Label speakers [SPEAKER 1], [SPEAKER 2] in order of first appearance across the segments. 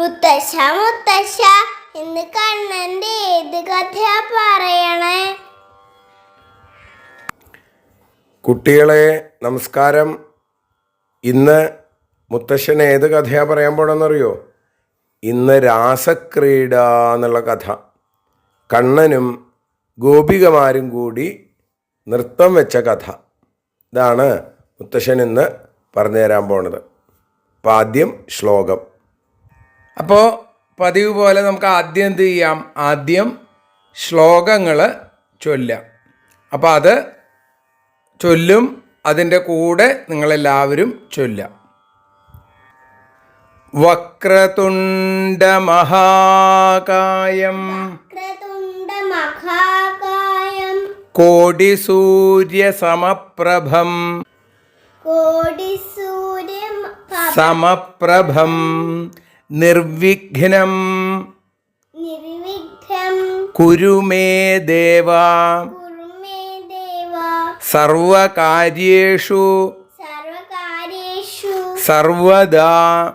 [SPEAKER 1] മുത്തശ്ശ മുത്തശ്ശ ഇന്ന് കണ്ണന്റെ ഏത് കഥയാ പറയണേ?
[SPEAKER 2] കുട്ടികളെ നമസ്കാരം. ഇന്ന് മുത്തശ്ശൻ ഏത് കഥയാ പറയാൻ പോണെന്നറിയോ? ഇന്ന് രാസക്രീഡ എന്നുള്ള കഥ. കണ്ണനും ഗോപികമാരും കൂടി നൃത്തം വെച്ച കഥ. ഇതാണ് മുത്തശ്ശൻ ഇന്ന് പറഞ്ഞു തരാൻ പോണത്. അപ്പം ആദ്യം ശ്ലോകം. അപ്പോൾ പതിവ് പോലെ നമുക്ക് ആദ്യം എന്ത് ചെയ്യാം? ആദ്യം ശ്ലോകങ്ങൾ ചൊല്ലാം അപ്പോൾ അത് ചൊല്ലും അതിന്റെ കൂടെ നിങ്ങളെല്ലാവരും ചൊല്ലാം വക്രതുണ്ടമഹാകായം കോടിസൂര്യസമപ്രഭം
[SPEAKER 1] കോടി സൂര്യ
[SPEAKER 2] സമപ്രഭം നിർവിഘ്നം. കുരുമേ ദേവ. സർവകാര്യേഷു. സർവദാ.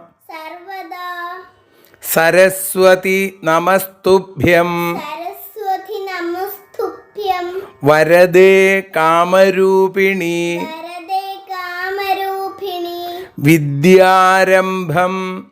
[SPEAKER 2] സരസ്വതി നമസ്തുഭ്യം. വരദേ കാമരൂപിണി. വിദ്യാരംഭം.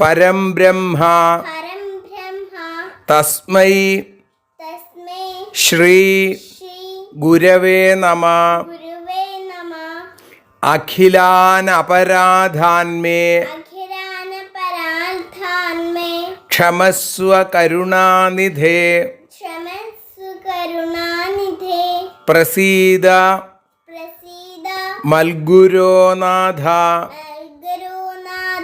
[SPEAKER 2] പരം ബ്രഹ്മ തസ്മൈ ശ്രീ ഗുരവേ നമ
[SPEAKER 1] അഖിലാനപരാധാന്മേ
[SPEAKER 2] ക്ഷമസ്വ കരുണാനിധേ പ്രസീദ മൽഗുരോനാഥ
[SPEAKER 1] ഗുരുനാഥ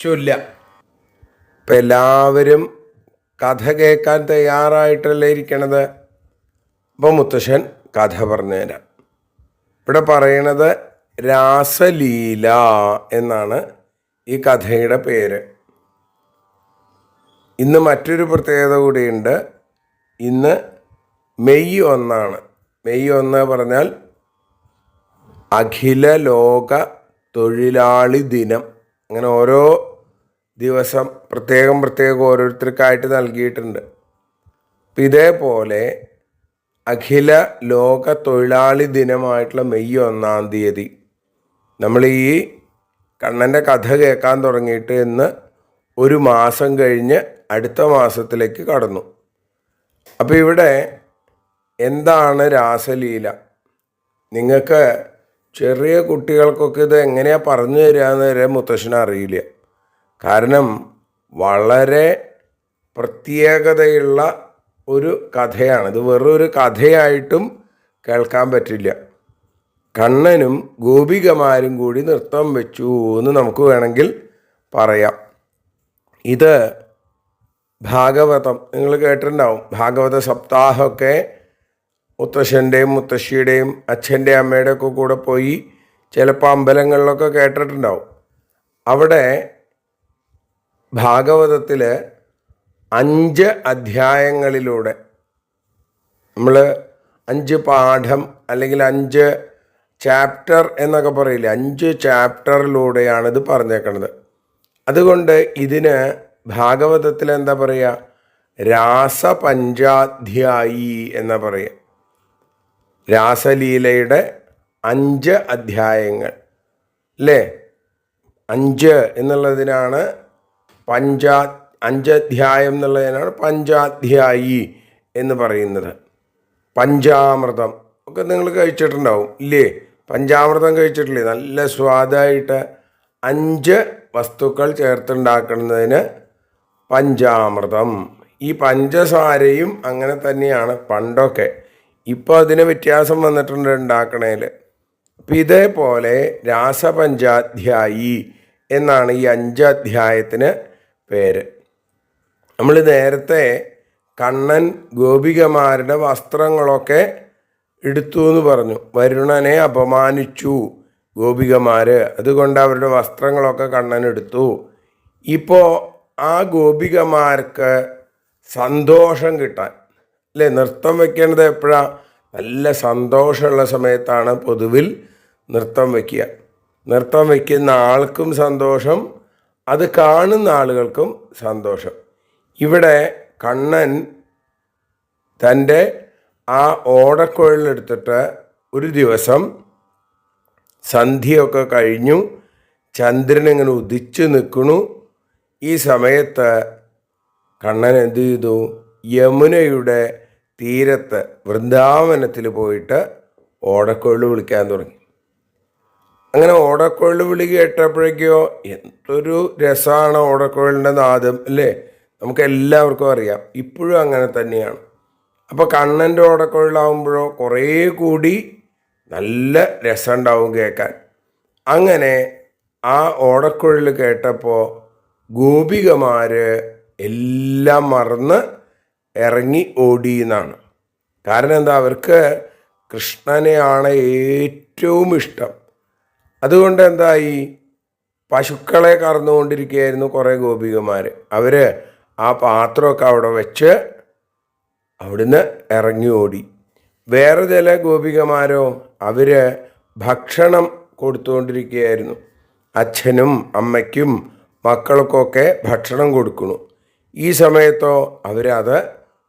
[SPEAKER 2] ചൊല്ല ഇപ്പം എല്ലാവരും കഥ കേൾക്കാൻ തയ്യാറായിട്ടല്ലേ ഇരിക്കണത്? അപ്പോൾ മുത്തശ്ശൻ കഥ പറഞ്ഞുതരാം. ഇവിടെ പറയണത് രാസലീല എന്നാണ് ഈ കഥയുടെ പേര്. ഇന്ന് മറ്റൊരു പ്രത്യേകത കൂടിയുണ്ട്. ഇന്ന് മെയ് ഒന്നാണ്. മെയ് ഒന്ന് പറഞ്ഞാൽ അഖില ലോക തൊഴിലാളി ദിനം. അങ്ങനെ ഓരോ ദിവസം പ്രത്യേകം പ്രത്യേകം ഓരോരുത്തർക്കായിട്ട് നൽകിയിട്ടുണ്ട്. അപ്പം ഇതേപോലെ അഖില ലോക തൊഴിലാളി ദിനമായിട്ടുള്ള മെയ് ഒന്നാം തീയതി നമ്മൾ ഈ കണ്ണന്റെ കഥ കേൾക്കാൻ തുടങ്ങിയിട്ട് ഇന്ന് ഒരു മാസം കഴിഞ്ഞ് അടുത്ത മാസത്തിലേക്ക് കടന്നു. അപ്പോൾ ഇവിടെ എന്താണ് രാസലീല? നിങ്ങൾക്ക് ചെറിയ കുട്ടികൾക്കൊക്കെ ഇത് എങ്ങനെയാണ് പറഞ്ഞു തരാമെന്ന് വരെ മുത്തശ്ശനെ അറിയില്ല. കാരണം വളരെ പ്രത്യേകതയുള്ള ഒരു കഥയാണ്. ഇത് വെറൊരു കഥയായിട്ടും കേൾക്കാൻ പറ്റില്ല. കണ്ണനും ഗോപികമാരും കൂടി നൃത്തം വെച്ചു എന്ന് നമുക്ക് വേണമെങ്കിൽ പറയാം. ഇത് ഭാഗവതം. നിങ്ങൾ കേട്ടിട്ടുണ്ടാവും. ഭാഗവത സപ്താഹമൊക്കെ മുത്തശ്ശന്റെയും മുത്തശ്ശിയുടെയും അച്ഛന്റെ അമ്മയുടെ ഒക്കെ കൂടെ പോയി ചിലപ്പോൾ അമ്പലങ്ങളിലൊക്കെ കേട്ടിട്ടുണ്ടാവും. അവിടെ ഭാഗവതത്തിൽ അഞ്ച് അധ്യായങ്ങളിലൂടെ നമ്മൾ അഞ്ച് പാഠം അല്ലെങ്കിൽ അഞ്ച് ചാപ്റ്റർ എന്നൊക്കെ പറയില്ല അഞ്ച് ചാപ്റ്ററിലൂടെയാണ് ഇത് പറഞ്ഞേക്കണത്. അതുകൊണ്ട് ഇതിന് ഭാഗവതത്തിൽ എന്താ പറയുക രാസപഞ്ചാധ്യായി എന്ന പറയുക രാസലീലയുടെ അഞ്ച് അധ്യായങ്ങൾ. അല്ലേ അഞ്ച് എന്നുള്ളതിനാണ് പഞ്ചാ അഞ്ചധ്യായം എന്നുള്ളതിനാണ് പഞ്ചാധ്യായി എന്ന് പറയുന്നത്. പഞ്ചാമൃതം ഒക്കെ നിങ്ങൾ കഴിച്ചിട്ടുണ്ടാവും ഇല്ലേ? പഞ്ചാമൃതം കഴിച്ചിട്ടില്ലേ? നല്ല സ്വാദായിട്ട് അഞ്ച് വസ്തുക്കൾ ചേർത്തുണ്ടാക്കുന്നതിന് പഞ്ചാമൃതം. ഈ പഞ്ചസാരയും അങ്ങനെ തന്നെയാണ് പണ്ടൊക്കെ. ഇപ്പോൾ അതിന് വ്യത്യാസം വന്നിട്ടുണ്ട് ഉണ്ടാക്കണേൽ അപ്പം ഇതേപോലെ രാസപഞ്ചാധ്യായി എന്നാണ് ഈ അഞ്ചാധ്യായത്തിന് പേര്. നമ്മൾ നേരത്തെ കണ്ണൻ ഗോപികമാരുടെ വസ്ത്രങ്ങളൊക്കെ എടുത്തു എന്ന് പറഞ്ഞു. വരുണനെ അപമാനിച്ചു ഗോപികമാര്. അതുകൊണ്ട് അവരുടെ വസ്ത്രങ്ങളൊക്കെ കണ്ണൻ എടുത്തു. ഇപ്പോൾ ആ ഗോപികമാർക്ക് സന്തോഷം കിട്ടാൻ അല്ലേ? നൃത്തം വയ്ക്കേണ്ടത് എപ്പോഴാണ് നല്ല സന്തോഷമുള്ള സമയത്താണ് പൊതുവിൽ നൃത്തം വയ്ക്കുക നൃത്തം വയ്ക്കുന്ന ആൾക്കും സന്തോഷം അത് കാണുന്ന ആളുകൾക്കും സന്തോഷം. ഇവിടെ കണ്ണൻ തന്റെ ആ ഓടക്കുഴലെടുത്തിട്ട് ഒരു ദിവസം സന്ധ്യയൊക്കെ കഴിഞ്ഞു. ചന്ദ്രനിങ്ങനെ ഉദിച്ചു നിൽക്കണു ഈ സമയത്ത് കണ്ണൻ എന്ത് ചെയ്തു? യമുനയുടെ തീരത്ത് വൃന്ദാവനത്തിൽ പോയിട്ട് ഓടക്കുഴൽ വിളിക്കാൻ തുടങ്ങി. അങ്ങനെ ഓടക്കുഴൽ വിളി കേട്ടപ്പോഴേക്കോ എന്തൊരു രസമാണ് ഓടക്കുഴലിന്റെ നാദം അല്ലേ? നമുക്ക് എല്ലാവർക്കും അറിയാം. ഇപ്പോഴും അങ്ങനെ തന്നെയാണ്. അപ്പോൾ കണ്ണന്റെ ഓടക്കുഴലാവുമ്പോഴോ കുറേ കൂടി നല്ല രസമുണ്ടാവും കേൾക്കാൻ. അങ്ങനെ ആ ഓടക്കുഴൽ കേട്ടപ്പോൾ ഗോപികമാർ എല്ലാം മറന്ന് ഇറങ്ങി ഓടി എന്നാണ്. കാരണം എന്താ അവർക്ക് കൃഷ്ണനെയാണ് ഏറ്റവും ഇഷ്ടം. അതുകൊണ്ട് എന്തായി? പശുക്കളെ കറന്നുകൊണ്ടിരിക്കുകയായിരുന്നു കുറേ ഗോപികമാർ അവർ ആ പാത്രമൊക്കെ അവിടെ വെച്ച് അവിടുന്ന് ഇറങ്ങി ഓടി. വേറെ ചില ഗോപികമാരോ അവർ ഭക്ഷണം കൊടുത്തുകൊണ്ടിരിക്കുകയായിരുന്നു. അച്ഛനും അമ്മയ്ക്കും മക്കൾക്കൊക്കെ ഭക്ഷണം കൊടുക്കണു ഈ സമയത്തോ അവരത്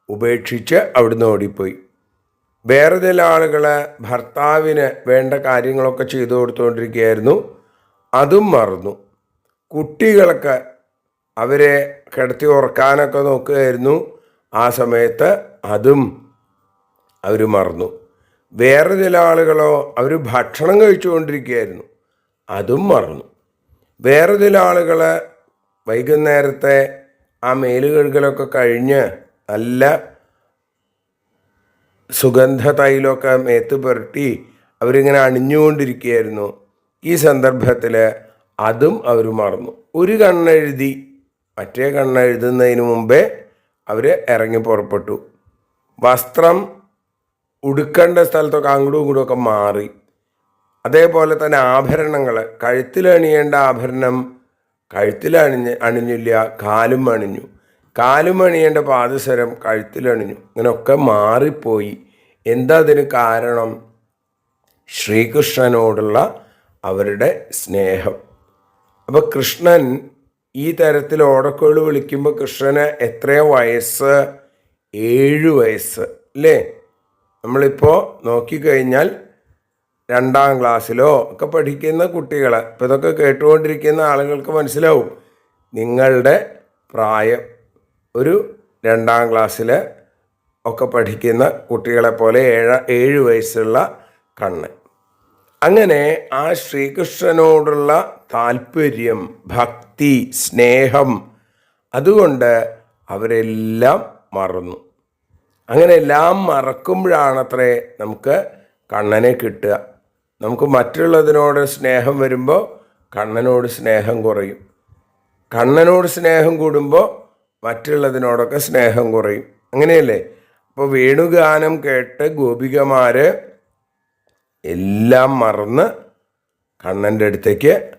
[SPEAKER 2] ഉപേക്ഷിച്ച് അവിടുന്ന് ഓടിപ്പോയി. വേറെ ചില ആളുകൾ ഭർത്താവിന് വേണ്ട കാര്യങ്ങളൊക്കെ ചെയ്തു കൊടുത്തുകൊണ്ടിരിക്കുകയായിരുന്നു. അതും മറന്നു. കുട്ടികൾക്ക് അവരെ കിടത്തി ഉറക്കാനൊക്കെ നോക്കുകയായിരുന്നു. ആ സമയത്ത് അതും അവർ മറന്നു. വേറെ ചില ആളുകളോ അവർ ഭക്ഷണം കഴിച്ചുകൊണ്ടിരിക്കുകയായിരുന്നു. അതും മറന്നു. വേറെ ചില ആളുകൾ വൈകുന്നേരത്തെ ആ മേലുകഴുകലൊക്കെ കഴിഞ്ഞ് നല്ല സുഗന്ധ തൈലമൊക്കെ മേത്ത് പുരട്ടി അവരിങ്ങനെ അണിഞ്ഞുകൊണ്ടിരിക്കുകയായിരുന്നു. ഈ സന്ദർഭത്തിൽ അതും അവർ മറന്നു. ഒരു കണ്ണെഴുതി മറ്റേ കണ്ണെഴുതുന്നതിന് മുമ്പേ അവർ ഇറങ്ങി പുറപ്പെട്ടു. വസ്ത്രം ഉടുക്കേണ്ട സ്ഥലത്തൊക്കെ അങ്ങോട്ടും ഇങ്ങോട്ടും ഒക്കെ മാറി. അതേപോലെ തന്നെ ആഭരണങ്ങൾ കഴുത്തിലണിയേണ്ട ആഭരണം കഴുത്തിൽ അണിഞ്ഞ് അണിഞ്ഞില്ല കാലും അണിഞ്ഞു. കാലും അണിയേണ്ട പാദസരം കഴുത്തിലണിഞ്ഞു ഇങ്ങനെയൊക്കെ മാറിപ്പോയി. എന്താ അതിന് കാരണം? ശ്രീകൃഷ്ണനോടുള്ള അവരുടെ സ്നേഹം. അപ്പോൾ കൃഷ്ണൻ ഈ തരത്തിൽ ഓടക്കോൾ വിളിക്കുമ്പോൾ കൃഷ്ണന് എത്രയോ വയസ്സ്? ഏഴ് വയസ്സ് അല്ലേ? നമ്മളിപ്പോൾ നോക്കിക്കഴിഞ്ഞാൽ രണ്ടാം ക്ലാസ്സിലോ ഒക്കെ പഠിക്കുന്ന കുട്ടികൾ ഇപ്പം ഇതൊക്കെ കേട്ടുകൊണ്ടിരിക്കുന്ന ആളുകൾക്ക് മനസ്സിലാവും. നിങ്ങളുടെ പ്രായം ഒരു രണ്ടാം ക്ലാസ്സിൽ ഒക്കെ പഠിക്കുന്ന കുട്ടികളെ പോലെ ഏഴ ഏഴ് വയസ്സുള്ള കണ്ണ്. അങ്ങനെ ആ ശ്രീകൃഷ്ണനോടുള്ള താല്പര്യം ഭക്തി സ്നേഹം അതുകൊണ്ട് അവരെല്ലാം മറന്നു. അങ്ങനെ എല്ലാം മറക്കുമ്പോഴാണത്രേ നമുക്ക് കണ്ണനെ കിട്ടുക. നമുക്ക് മറ്റുള്ളതിനോട് സ്നേഹം വരുമ്പോൾ കണ്ണനോട് സ്നേഹം കുറയും. കണ്ണനോട് സ്നേഹം കൂടുമ്പോൾ മറ്റുള്ളതിനോടൊക്കെ സ്നേഹം കുറയും. അങ്ങനെയല്ലേ? അപ്പോൾ വേണുഗാനം കേട്ട് ഗോപികമാർ എല്ലാം മറന്ന് കണ്ണന്റെ അടുത്തേക്ക്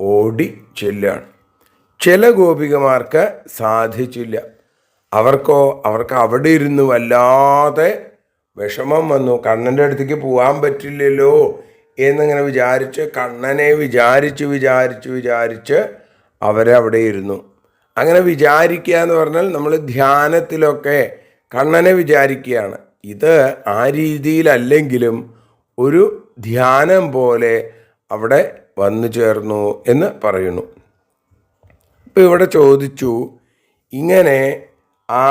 [SPEAKER 2] ഓടി ചെല്ലുകയാണ്. ചില ഗോപികമാർക്ക് സാധിച്ചില്ല. അവർക്കോ അവർക്ക് അവിടെ ഇരുന്ന് വല്ലാതെ വിഷമം വന്നു. കണ്ണന്റെ അടുത്തേക്ക് പോകാൻ പറ്റില്ലല്ലോ എന്നിങ്ങനെ വിചാരിച്ച് കണ്ണനെ വിചാരിച്ച് വിചാരിച്ച് വിചാരിച്ച് അവരവിടെ ഇരുന്നു. അങ്ങനെ വിചാരിക്കുക എന്ന് പറഞ്ഞാൽ നമ്മൾ ധ്യാനത്തിലൊക്കെ കണ്ണനെ വിചാരിക്കുകയാണ്. ഇത് ആ രീതിയിലല്ലെങ്കിലും ഒരു ധ്യാനം പോലെ അവിടെ വന്നു ചേർന്നു എന്ന് പറയുന്നു. ഇപ്പം ഇവിടെ ചോദിച്ചു ഇങ്ങനെ ആ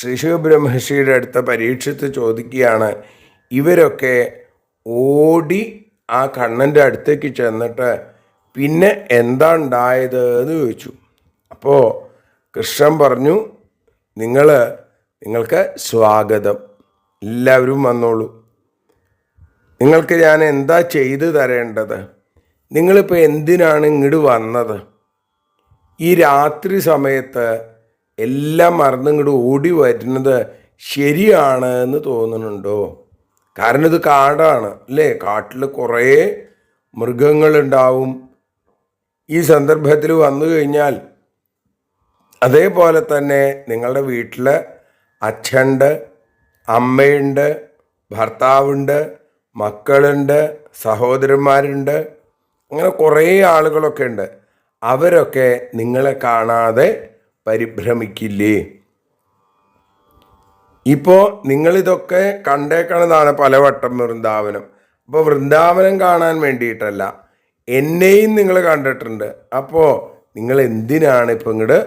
[SPEAKER 2] ശിശുബ്രഹ്മർഷിയുടെ അടുത്ത പരീക്ഷത്ത് ചോദിക്കുകയാണ് ഇവരൊക്കെ ഓടി ആ കണ്ണന്റെ അടുത്തേക്ക് ചെന്നിട്ട് പിന്നെ എന്താ ഉണ്ടായത് എന്ന് ചോദിച്ചു. അപ്പോൾ കൃഷ്ണൻ പറഞ്ഞു നിങ്ങൾ നിങ്ങൾക്ക് സ്വാഗതം. എല്ലാവരും വന്നോളൂ. നിങ്ങൾക്ക് ഞാൻ എന്താ ചെയ്തു തരേണ്ടത്? നിങ്ങളിപ്പോൾ എന്തിനാണ് ഇങ്ങോട്ട് വന്നത്? ഈ രാത്രി സമയത്ത് എല്ലാം മറന്ന് ഇങ്ങോട്ട് ഓടി വരുന്നത് ശരിയാണ് എന്ന് തോന്നുന്നുണ്ടോ? കാരണം ഇത് കാടാണ് അല്ലേ? കാട്ടിൽ കുറേ മൃഗങ്ങളുണ്ടാവും. ഈ സന്ദർഭത്തിൽ വന്നു കഴിഞ്ഞാൽ അതേപോലെ തന്നെ നിങ്ങളുടെ വീട്ടിൽ അച്ഛനുണ്ട് അമ്മയുണ്ട് ഭർത്താവുണ്ട് മക്കളുണ്ട് സഹോദരന്മാരുണ്ട്. അങ്ങനെ കുറേ ആളുകളൊക്കെ ഉണ്ട്. അവരൊക്കെ നിങ്ങളെ കാണാതെ പരിഭ്രമിക്കില്ലേ? ഇപ്പോൾ നിങ്ങളിതൊക്കെ കണ്ടേക്കണതാണ് പലവട്ടം വൃന്ദാവനം. അപ്പോൾ വൃന്ദാവനം കാണാൻ വേണ്ടിയിട്ടല്ല എന്നെയും നിങ്ങൾ കണ്ടിട്ടുണ്ട്. അപ്പോൾ നിങ്ങൾ എന്തിനാണ് ഇപ്പം ഇങ്ങോട്ട്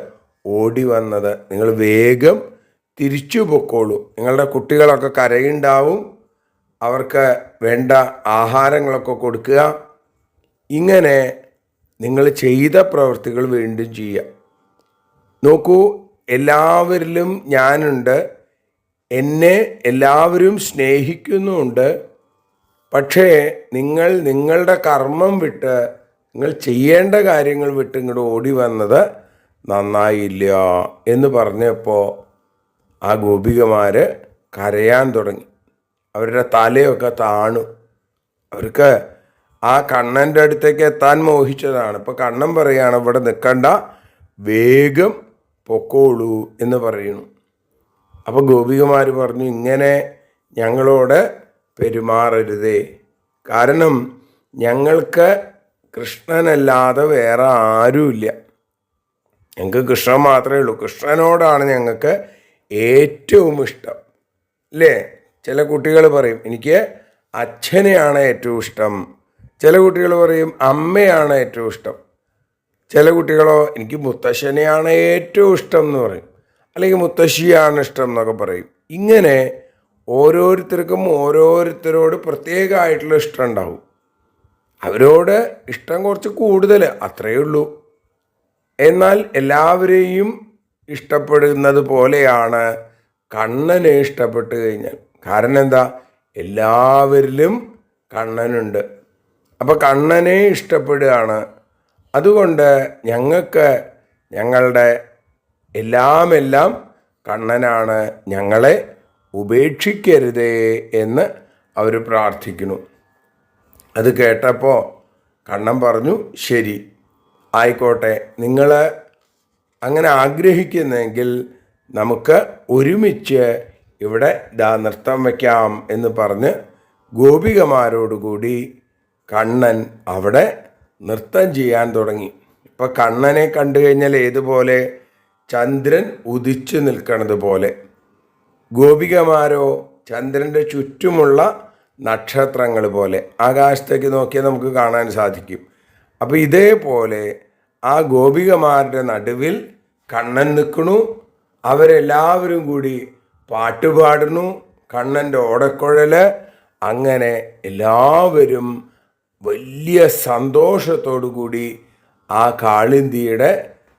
[SPEAKER 2] ഓടി വന്നത്? നിങ്ങൾ വേഗം തിരിച്ചു പൊക്കോളൂ. നിങ്ങളുടെ കുട്ടികളൊക്കെ കരയുണ്ടാവും. അവർക്ക് വേണ്ട ആഹാരങ്ങളൊക്കെ കൊടുക്കുക. ഇങ്ങനെ നിങ്ങൾ ചെയ്ത പ്രവൃത്തികൾ വീണ്ടും ചെയ്യുക. നോക്കൂ എല്ലാവരിലും ഞാനുണ്ട്. എന്നെ എല്ലാവരും സ്നേഹിക്കുന്നുമുണ്ട്. പക്ഷേ നിങ്ങൾ നിങ്ങളുടെ കർമ്മം വിട്ട് നിങ്ങൾ ചെയ്യേണ്ട കാര്യങ്ങൾ വിട്ട് ഇങ്ങോട്ട് ഓടി വന്നത് നന്നായില്ല എന്ന് പറഞ്ഞപ്പോൾ ആ ഗോപികമാർ കരയാൻ തുടങ്ങി. അവരുടെ തലയൊക്കെ താണു. അവർക്ക് ആ കണ്ണന്റെ അടുത്തേക്ക് എത്താൻ മോഹിച്ചതാണ്. ഇപ്പോൾ കണ്ണൻ പറയുകയാണ് ഇവിടെ നിൽക്കണ്ട വേഗം പൊക്കോളൂ എന്ന് പറയുന്നു. അപ്പോൾ ഗോപികമാർ പറഞ്ഞു ഇങ്ങനെ ഞങ്ങളോട് പെരുമാറരുതേ. കാരണം ഞങ്ങൾക്ക് കൃഷ്ണനല്ലാതെ വേറെ ആരുമില്ല. ഞങ്ങൾക്ക് കൃഷ്ണൻ മാത്രമേ ഉള്ളൂ. കൃഷ്ണനോടാണ് ഞങ്ങൾക്ക് ഏറ്റവും ഇഷ്ടം. അല്ലേ ചില കുട്ടികൾ പറയും എനിക്ക് അച്ഛനെയാണ് ഏറ്റവും ഇഷ്ടം. ചില കുട്ടികൾ പറയും അമ്മയാണ് ഏറ്റവും ഇഷ്ടം. ചില കുട്ടികളോ എനിക്ക് മുത്തശ്ശനെയാണ് ഏറ്റവും ഇഷ്ടം എന്ന് പറയും. അല്ലെങ്കിൽ മുത്തശ്ശിയാണ് ഇഷ്ടം എന്നൊക്കെ പറയും. ഇങ്ങനെ ഓരോരുത്തർക്കും ഓരോരുത്തരോട് പ്രത്യേകമായിട്ടുള്ള ഇഷ്ടം ഉണ്ടാവും. അവരോട് ഇഷ്ടം കുറച്ച് കൂടുതൽ അത്രയേ ഉള്ളൂ. എന്നാൽ എല്ലാവരെയും ഇഷ്ടപ്പെടുന്നത് പോലെയാണ് കണ്ണനെ ഇഷ്ടപ്പെട്ട് കഴിഞ്ഞാൽ. കാരണം എന്താ? എല്ലാവരിലും കണ്ണനുണ്ട്. അപ്പോൾ കണ്ണനെ ഇഷ്ടപ്പെടുകയാണ്. അതുകൊണ്ട് ഞങ്ങൾക്ക് ഞങ്ങളുടെ എല്ലാം എല്ലാം കണ്ണനാണ് ഞങ്ങളെ ഉപേക്ഷിക്കരുതേ എന്ന് അവർ പ്രാർത്ഥിക്കുന്നു. അത് കേട്ടപ്പോൾ കണ്ണൻ പറഞ്ഞു ശരി ആയിക്കോട്ടെ നിങ്ങൾ അങ്ങനെ ആഗ്രഹിക്കുന്നെങ്കിൽ നമുക്ക് ഒരുമിച്ച് ഇവിടെ ദാ നൃത്തം വയ്ക്കാം എന്ന് പറഞ്ഞ് ഗോപികമാരോടുകൂടി കണ്ണൻ അവിടെ നൃത്തം ചെയ്യാൻ തുടങ്ങി. ഇപ്പം കണ്ണനെ കണ്ടു കഴിഞ്ഞാൽ ഏതുപോലെ ചന്ദ്രൻ ഉദിച്ചു നിൽക്കണത് പോലെ. ഗോപികമാരോ ചന്ദ്രന്റെ ചുറ്റുമുള്ള നക്ഷത്രങ്ങൾ പോലെ. ആകാശത്തേക്ക് നോക്കിയാൽ നമുക്ക് കാണാൻ സാധിക്കും. അപ്പോൾ ഇതേപോലെ ആ ഗോപികമാരുടെ നടുവിൽ കണ്ണൻ നിൽക്കണു അവരെല്ലാവരും കൂടി പാട്ടുപാടുന്നു കണ്ണന്റെ ഓടക്കുഴൽ അങ്ങനെ എല്ലാവരും വലിയ സന്തോഷത്തോടു കൂടി ആ കാളിന്തിയുടെ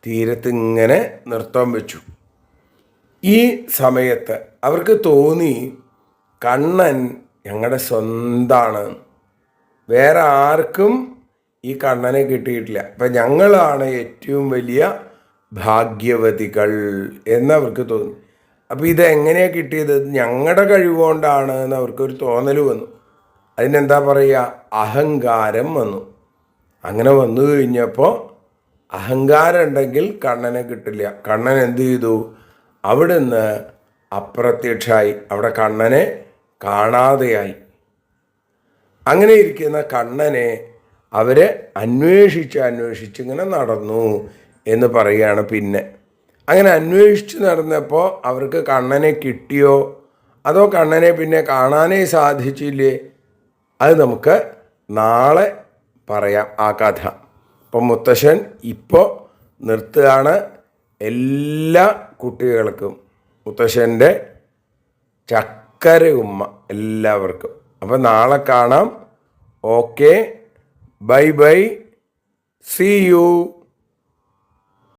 [SPEAKER 2] തീരത്ത് ഇങ്ങനെ നൃത്തം വെച്ചു. ഈ സമയത്ത് അവർക്ക് തോന്നി കണ്ണൻ ഞങ്ങളുടെ സ്വന്താണ്. വേറെ ആർക്കും ഈ കണ്ണനെ കിട്ടിയിട്ടില്ല. അപ്പം ഞങ്ങളാണ് ഏറ്റവും വലിയ ഭാഗ്യവതികൾ എന്നവർക്ക് തോന്നി. അപ്പോൾ ഇതെങ്ങനെയാണ് കിട്ടിയത്? ഞങ്ങളുടെ കഴിവുകൊണ്ടാണ് എന്ന് അവർക്കൊരു തോന്നൽ വന്നു. അതിനെന്താ പറയുക അഹങ്കാരം വന്നു. അങ്ങനെ വന്നു കഴിഞ്ഞപ്പോൾ അഹങ്കാരം ഉണ്ടെങ്കിൽ കണ്ണനെ കിട്ടില്ല. കണ്ണൻ എന്ത് ചെയ്തു? അവിടുന്ന് അപ്രത്യക്ഷമായി അവിടെ കണ്ണനെ കാണാതെയായി. അങ്ങനെ ഇരിക്കുന്ന കണ്ണനെ അവർ അന്വേഷിച്ച് അന്വേഷിച്ച് ഇങ്ങനെ നടന്നു. എന്ന് പറയുകയാണ് പിന്നെ. അങ്ങനെ അന്വേഷിച്ച് നടന്നപ്പോൾ അവർക്ക് കണ്ണനെ കിട്ടിയോ? അതോ കണ്ണനെ പിന്നെ കാണാനേ സാധിച്ചില്ലേ? അത് നമുക്ക് നാളെ പറയാം ആ കഥ. അപ്പം മുത്തശ്ശൻ ഇപ്പോൾ നിർത്തുകയാണ് എല്ലാ കുട്ടികൾക്കും. മുത്തശ്ശന്റെ ചക്കര ഉമ്മ എല്ലാവർക്കും. അപ്പം നാളെ കാണാം. Okay. Bye bye. See you